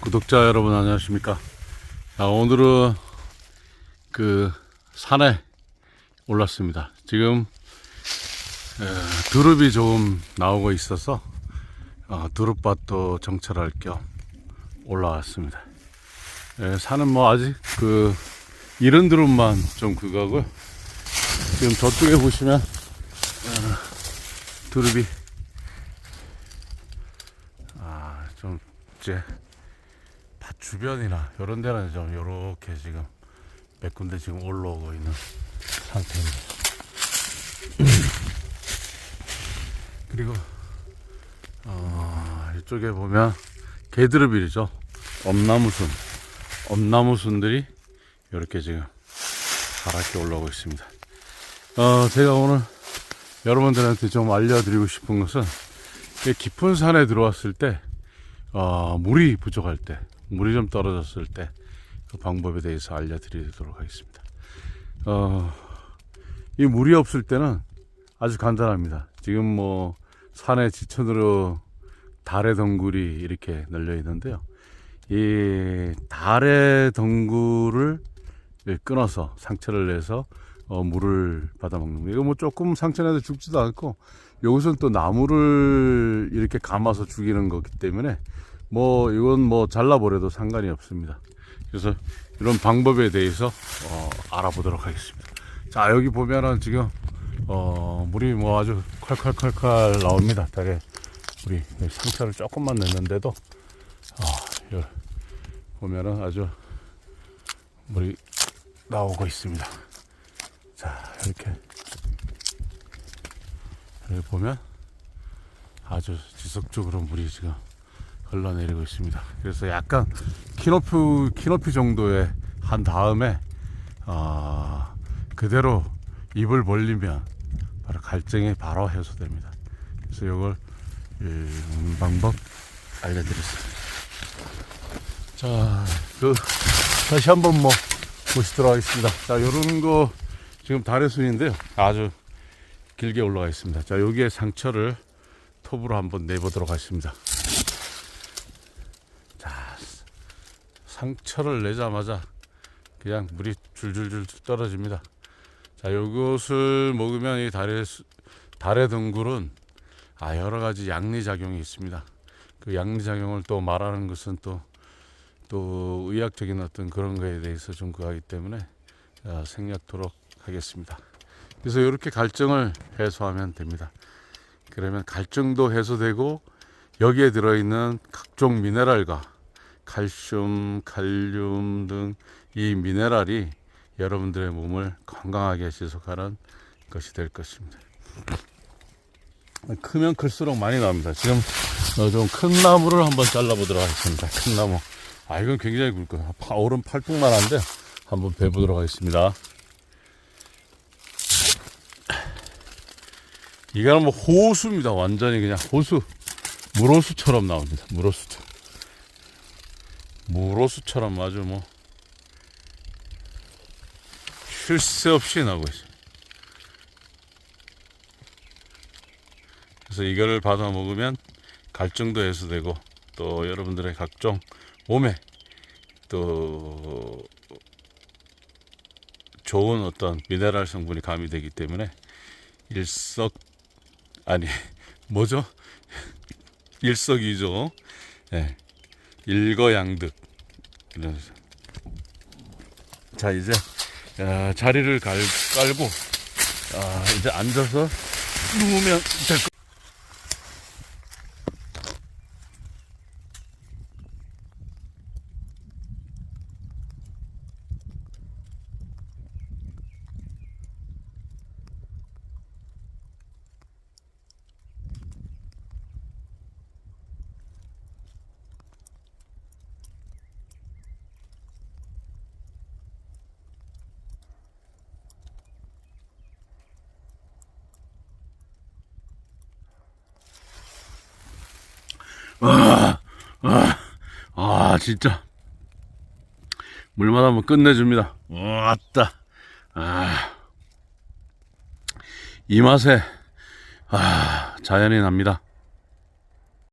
구독자 여러분 안녕하십니까? 자, 오늘은 그 산에 올랐습니다. 지금 에, 두릅이 조금 나오고 있어서 어, 두릅밭도 정찰할 겸 올라왔습니다. 에, 산은 뭐 아직 그 이른 두릅만 좀 그거고요. 지금 저쪽에 보시면 어, 두릅이 아좀 이제 밭 주변이나 이런 데는 좀 요렇게 지금 몇 군데 지금 올라오고 있는 상태입니다. 그리고 어, 이쪽에 보면 개드르빌이죠. 엄나무순, 엄나무순들이 이렇게 지금 파랗게 올라오고 있습니다. 어, 제가 오늘 여러분들한테 좀 알려드리고 싶은 것은 이 깊은 산에 들어왔을 때 어, 물이 부족할 때, 물이 좀 떨어졌을 때 그 방법에 대해서 알려드리도록 하겠습니다. 어, 이 물이 없을 때는 아주 간단합니다. 지금 뭐 산의 지천으로 달의 덩굴이 이렇게 널려 있는데요. 이 달의 덩굴을 끊어서 상처를 내서 어, 물을 받아 먹는 거. 이거 뭐 조금 상처 내도 죽지도 않고 여기서는 또 나무를 이렇게 감아서 죽이는 거기 때문에 뭐 이건 뭐 잘라버려도 상관이 없습니다. 그래서 이런 방법에 대해서 어, 알아보도록 하겠습니다. 자 여기 보면은 지금 어, 물이 뭐 아주 콸콸콸콸 나옵니다. 다리 우리 상처를 조금만 냈는데도 어, 여- 보면은 아주 물이 나오고 있습니다. 자 이렇게 여기 보면 아주 지속적으로 물이 지금 흘러내리고 있습니다. 그래서 약간 키높이 키높이 정도에 한 다음에 아 그대로 입을 벌리면 바로 갈증이 바로 해소됩니다. 그래서 이걸 이 먹는 방법 알려드렸습니다. 자, 그 다시 한번 뭐 보시도록 하겠습니다. 자, 요런 거 지금 다래순인데요. 아주 길게 올라가 있습니다. 자, 여기에 상처를 톱으로 한번 내보도록 하겠습니다. 상처를 내자마자 그냥 물이 줄줄줄 떨어집니다. 자, 요것을 먹으면 이 달의 수- 달의 덩굴은 아 여러 가지 양리 작용이 있습니다. 그 양리 작용을 또 말하는 것은 또또 의학적인 어떤 그런 거에 대해서 좀 그하기 때문에 아, 생략토록 하겠습니다. 그래서 이렇게 갈증을 해소하면 됩니다. 그러면 갈증도 해소되고 여기에 들어있는 각종 미네랄과 칼슘, 칼륨 등 이 미네랄이 여러분들의 몸을 건강하게 지속하는 것이 될 것입니다. 크면 클수록 많이 나옵니다. 지금 어, 좀큰 나무를 한번 잘라보도록 하겠습니다. 큰 나무. 아, 이건 굉장히 굵고, 파- 오른 팔뚝만 한데, 한번 베보도록 하겠습니다. 이거는 뭐 호수입니다. 완전히 그냥 호수. 물호수처럼 나옵니다. 물호수처럼. 물호수처럼 아주 뭐, 쉴 새 없이 나오고 있어요. 그래서 이거를 받아 먹으면 갈증도 해소되고 또 여러분들의 각종 몸에 또 좋은 어떤 미네랄 성분이 가미되기 때문에 일석 아니 뭐죠? 일석이조 예. 일거양득 이런 자 이제 아, 자리를 갈, 깔고 아, 이제 앉아서 누우면 될 것. 아 진짜 물만 한번 끝내줍니다. 왔다. 아, 이 맛에 아 자연이 납니다.